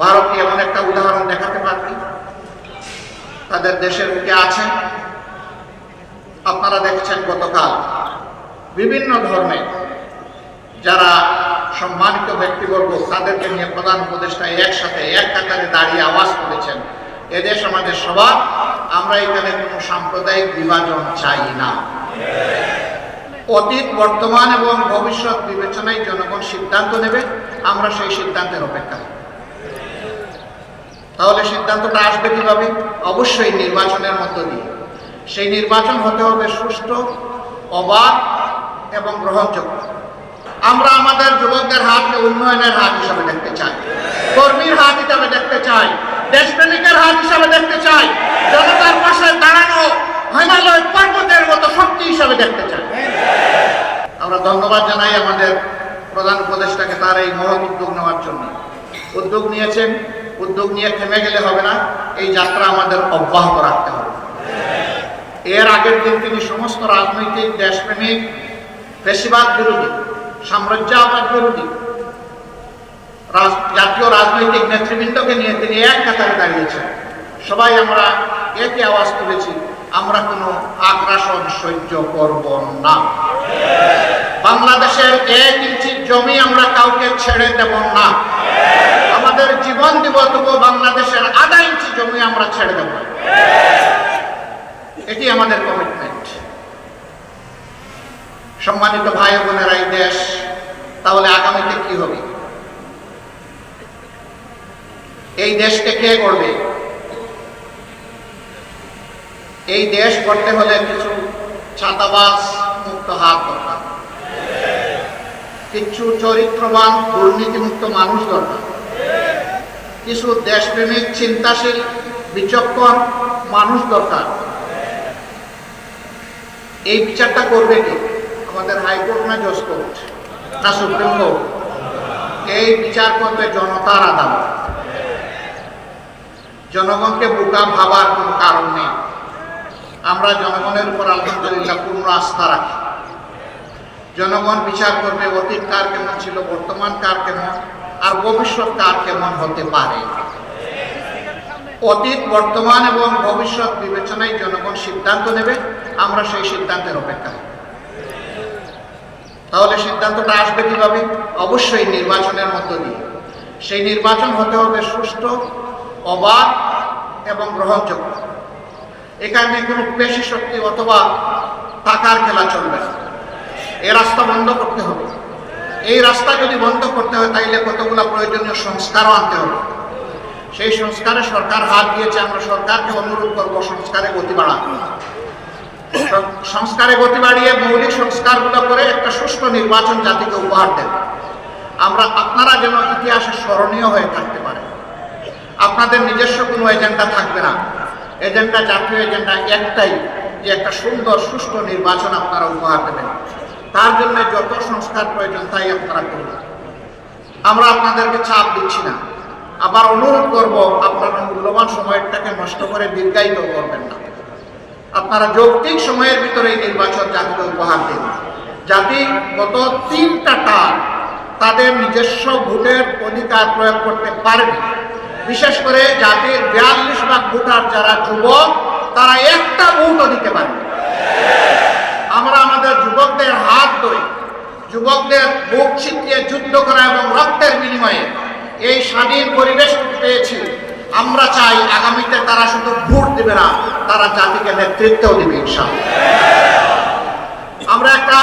ভারত কি এমন একটা উদাহরণ দেখাতে পারবে? তাদের দেশের বুকে আছেন? আপনারা দেখছেন গতকাল বিভিন্ন ধর্মে যারা সম্মানিত ব্যক্তিবর্গ, তাদেরকে নিয়ে প্রধান উপদেষ্টা একসাথে এক কাতারে দাঁড়িয়ে আওয়াজ করেছেন এদেশ আমাদের সবার, আমরা এখানে কোনো সাম্প্রদায়িক বিভাজন চাই না। অতীত, বর্তমান এবং ভবিষ্যৎ বিবেচনায় জনগণ সিদ্ধান্ত নেবে, আমরা সেই সিদ্ধান্তের অপেক্ষায়। তাহলে সিদ্ধান্তটা আসবে কীভাবে? অবশ্যই নির্বাচনের মধ্য দিয়ে। সেই নির্বাচন হতে হবে সুষ্ঠু, অবাধ এবং গ্রহণযোগ্য। আমরা আমাদের যুবকদের হাতকে উন্নয়নের হাত হিসাবে দেখতে চাই, কর্মীর হাত হিসাবে দেখতে চাই, দেশপ্রেমিকের হাত হিসাবে দেখতে চাই, জনতার পাশে দাঁড়ানো হিমালয় পর্বতের মতো শক্তি হিসাবে দেখতে চাই। আমরা ধন্যবাদ জানাই আমাদের প্রধান উপদেষ্টাকে তার এই মহৎ উদ্যোগ নেওয়ার জন্য। উদ্যোগ নিয়েছেন উদ্যোগ নিয়ে থেমে গেলে হবে না, এই যাত্রা আমাদের অব্যাহত রাখতে হবে। এর আগের দিন তিনি সমস্ত রাজনৈতিক, দেশপ্রেমিক পেশিবাদ বিরোধী, সাম্রাজ্যবাদ বিরোধী জাতীয় রাজনৈতিক নেতৃবৃন্দকে নিয়ে তিনি এক কাতারে দাঁড়িয়েছেন। সবাই আমরা একই আওয়াজ তুলেছি, আমরা কোনো আগ্রাসন সহ্য করব না। বাংলাদেশের এক ইঞ্চি জমি আমরা কাউকে ছেড়ে দেব না। আমাদের জীবন দিব, তবু বাংলাদেশের আধা ইঞ্চি জমি আমরা ছেড়ে দেব। এটি আমাদের কমিটমেন্ট সম্মানিত ভাই বোনেরা এই দেশ, তাহলে আগামীতে কি হবে? এই দেশকে কে করবে এই দেশ করতে হলে কিছু ছাতাবাস মুক্ত হাত দরকার। কিছু চরিত্রবান, দুর্নীতিমুক্ত মানুষ দরকার। কিছু দেশপ্রেমিক, চিন্তাশীল, বিচক্ষণ মানুষ দরকার। এই বিচারটা করবে কি? আমাদের হাইকোর্ট না জজ কোর্ট? না সুপ্রিম কোর্ট? এই বিচার করবে জনতার আদালত। জনগণকে বোকা ভাবার কোনো কারণ নেই। আমরা জনগণের উপর আলহামদুলিল্লাহ পূর্ণ আস্থা রাখি। জনগণ বিচার করবে, অতীত কার কেমন ছিল, বর্তমান কার কেমন? আর ভবিষ্যৎ কার কেমন হতে পারে? অতীত, বর্তমান এবং ভবিষ্যৎ বিবেচনায় জনগণ সিদ্ধান্ত নেবে। আমরা সেই সিদ্ধান্তের অপেক্ষায়। তাহলে সিদ্ধান্তটা আসবে কীভাবে? অবশ্যই নির্বাচনের মধ্য দিয়ে। সেই নির্বাচন হতে হবে সুষ্ঠু, অবাধ এবং গ্রহণযোগ্য। এখানে কোনো পেশি শক্তি অথবা টাকার খেলা চলবে না। এ রাস্তা বন্ধ করতে হবে। এই রাস্তা যদি বন্ধ করতে হয়, তাইলে কতগুলো প্রয়োজনীয় সংস্কারও আনতে হবে। সেই সংস্কারে সরকার হাত দিয়েছে, আমরা সরকারকে অনুরোধ করব সংস্কারে গতি বাড়াতে। সংস্কারে গতি বাড়িয়ে মৌলিক সংস্কারগুলো করে একটা সুষ্ঠু নির্বাচন জাতিকে উপহার দেন আমরা, আপনারা যেন ইতিহাসে স্মরণীয় হয়ে থাকতে পারে। আপনাদের নিজস্ব কোনো এজেন্ডা থাকবে না। এজেন্ডা জাতীয় এজেন্ডা একটাই, যে একটা সুন্দর, সুষ্ঠু নির্বাচন আপনারা উপহার দেবেন। তার জন্য যত সংস্কার প্রয়োজন তাই আপনারা করবেন আমরা আপনাদেরকে চাপ দিচ্ছি না। আবার অনুরোধ করব, আপনারা মূল্যবান সময়টাকে নষ্ট করে দীর্ঘায়িত করবেন না। আপনারা যৌক্তিক সময়ের ভিতরে এই নির্বাচন জাতিকে উপহার দিন। জাতি গত তিনটা টার্ম তাদের নিজস্ব ভোটের অধিকার প্রয়োগ করতে পারবে। বিশেষ করে জাতির বিয়াল্লিশ ভাগ ভোটার যারা যুবক, তারা একটা ভোটও দিতে পারবে আমরা আমাদের যুবকদের হাত ধরে, যুবকদের বুক ছিটিয়ে যুদ্ধ করা এবং রক্তের বিনিময়ে এই স্বাধীন পরিবেশ পেয়েছি। আমরা চাই আগামীতে তারা শুধু ভোট দেবে না, তারা জাতিকে নেতৃত্বও দেবে আমরা একটা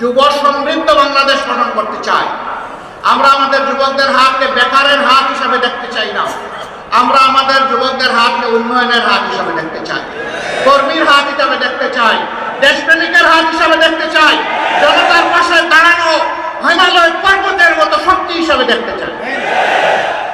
যুব সমৃদ্ধ বাংলাদেশ গঠন করতে চাই। আমরা আমাদের যুবকদের হাতকে বেকারের হাত হিসাবে দেখতে চাই না। আমরা আমাদের যুবকদের হাতকে উন্নয়নের হাত হিসাবে দেখতে চাই কর্মীর হাত হিসাবে দেখতে চাই দেশপ্রেমিকের হিসাবে দেখতে চাই জনতার পাশে দাঁড়ানো হিমালয় পর্বতের মতো শক্তি হিসাবে দেখতে চাই।